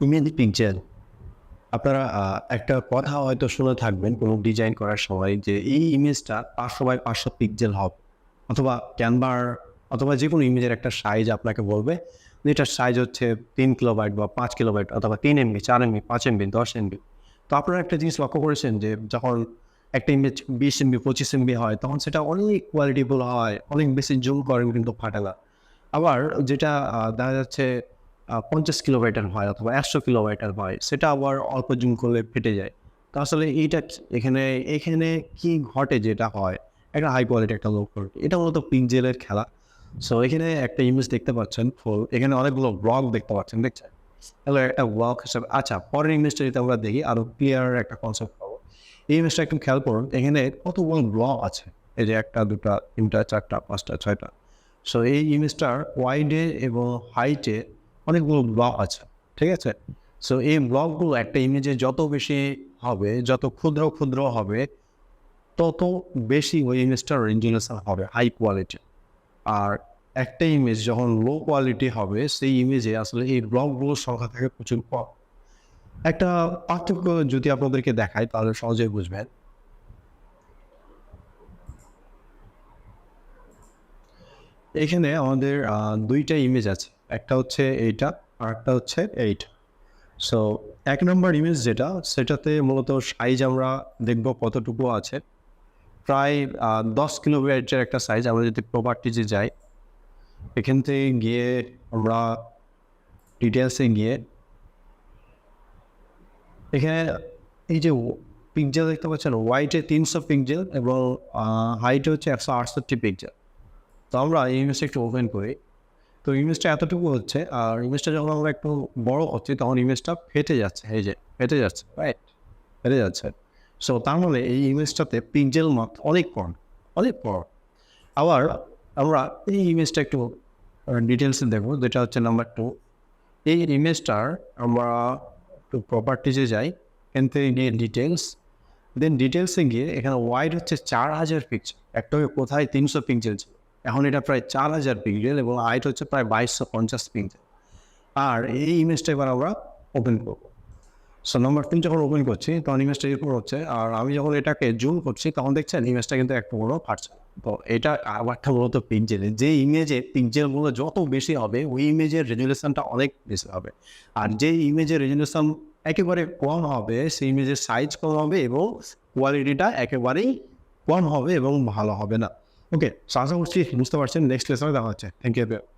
Image picture আপনারা একটা কথা হয়তো শুনে থাকবেন কোনো ডিজাইন করার সময় যে এই ইমেজটা পাঁচশো বাই পাঁচশো পিক্সেল হবে অথবা ক্যানভার অথবা যে কোনো ইমেজের একটা সাইজ আপনাকে বলবে যে এটার সাইজ হচ্ছে তিন কিলোবাইট বা পাঁচ কিলোবাইট অথবা তিন এমবি চার এমবি পাঁচ এমবি দশ এমবি তো আপনারা একটা জিনিস লক্ষ্য করেছেন যে যখন একটা ইমেজ বিশ এমবি পঁচিশ এমবি হয়, তখন সেটা অনেক কোয়ালিটিফুল হয়, অনেক বেশি জুম করেন কিন্তু ফাটে আবার যেটা দেখা যাচ্ছে পঞ্চাশ কিলোমিটার হয় অথবা একশো কিলোমিটার হয়, সেটা আবার অল্প জুম করলে ফেটে যায়। তো আসলে এইটা এখানে এখানে কি ঘটে যেটা হয়? একটা হাই কোয়ালিটি একটা লো কোয়ালিটি এটা মূলত পিকজেলের খেলা। সো এখানে একটা ইমেজ দেখতে পাচ্ছেন, ফুল। এখানে অনেকগুলো ব্লগ দেখতে পাচ্ছেন, দেখছেন? তাহলে একটা ব্লগ হিসাবে আচ্ছা পরের ইমেজটা যদি আমরা দেখি আরও ক্লিয়ার একটা কনসেপ্ট পাবো। এই ইমেজটা একটু খেয়াল করুন, এখানে কত কতগুলো ব্লগ আছে? এই যে একটা, দুটা, তিনটা, চারটা, পাঁচটা, ছয়টা। সো এই ইমেজটার ওয়াইডে এবং হাইটে অনেকগুলো ব্লক আছে, ঠিক আছে? সো এই ব্লকগুলো একটা ইমেজে যত বেশি হবে, যত ক্ষুদ্র ক্ষুদ্র হবে, তত বেশি ওই ইমেজটার রেঞ্জুলেশন হবে হাই কোয়ালিটি আর একটা ইমেজ যখন লো কোয়ালিটি হবে, সেই ইমেজে আসলে এই ব্লকগুলোর সংখ্যা থাকে প্রচুর কম। একটা পার্থক্য যদি আপনাদেরকে দেখায় তাহলে সহজেই বুঝবেন। এখানে আমাদের দুইটা ইমেজ আছে। একটা হচ্ছে এইটা, আর একটা হচ্ছে এইটা। সো এক নম্বর ইমেজ যেটা, সেটাতে মূলত সাইজ আমরা দেখব কতটুকু আছে। প্রায় দশ কিলোমিটারের একটা সাইজ আমরা যদি প্রপার্টিজে যাই, এখান থেকে গিয়ে আমরা ডিটেলসে গিয়ে, এখানে এই যে পিকজেল দেখতে পাচ্ছেন হোয়াইটে তিনশো পিকজেল এবং হাইটে হচ্ছে একশো আটষট্টি পিকজেল তো আমরা এই ইমেজটা একটু ওপেন করি। তো ইমেজটা এতটুকু হচ্ছে, আর ইমেজটা যখন আমরা একটু বড় হচ্ছে, তখন ইমেজটা ফেটে যাচ্ছে, এই যে ফেটে যাচ্ছে রাইট ফেটে যাচ্ছে। সো তার মানে এই ইমেজটাতে পিকজেল মাত্র অনেক কম অনেক কম। আবার আমরা এই ইমেজটা একটু ডিটেলসে দেখব, যেটা হচ্ছে নাম্বার টু এই ইমেজটার আমরা একটু প্রপার্টিজে যাই এখান থেকে গিয়ে ডিটেলস দেন ডিটেলসে গিয়ে এখানে ওয়াইড হচ্ছে চার হাজার পিক্সেল একটা কোথায় তিনশো পিক্সেল ছিল এখন এটা প্রায় চার হাজার পিক্সেল এবং হাইট হচ্ছে প্রায় বাইশশো পঞ্চাশ পিক্সেল আর এই ইমেজটা এবার আমরা ওপেন করব। সো নম্বর তিন যখন ওপেন করছি, তখন ইমেজটা এরপর হচ্ছে, আর আমি যখন এটাকে জুম করছি, তখন দেখছেন ইমেজটা কিন্তু একটু বড় ফাটছে। তো এটা আবারটা মূলত পিকজেলে যে ইমেজে পিকজেলগুলো যত বেশি হবে, ওই ইমেজের রেজুলেশনটা অনেক বেশি হবে। আর যে ইমেজের রেজুলেশন একেবারে কম হবে, সেই ইমেজের সাইজ কম হবে এবং কোয়ালিটিটা একেবারেই কম হবে এবং ভালো হবে না। ওকে আশা করছি বুঝতে পারছেন নেক্সট লেসনে দেখা হচ্ছে থ্যাংক ইউ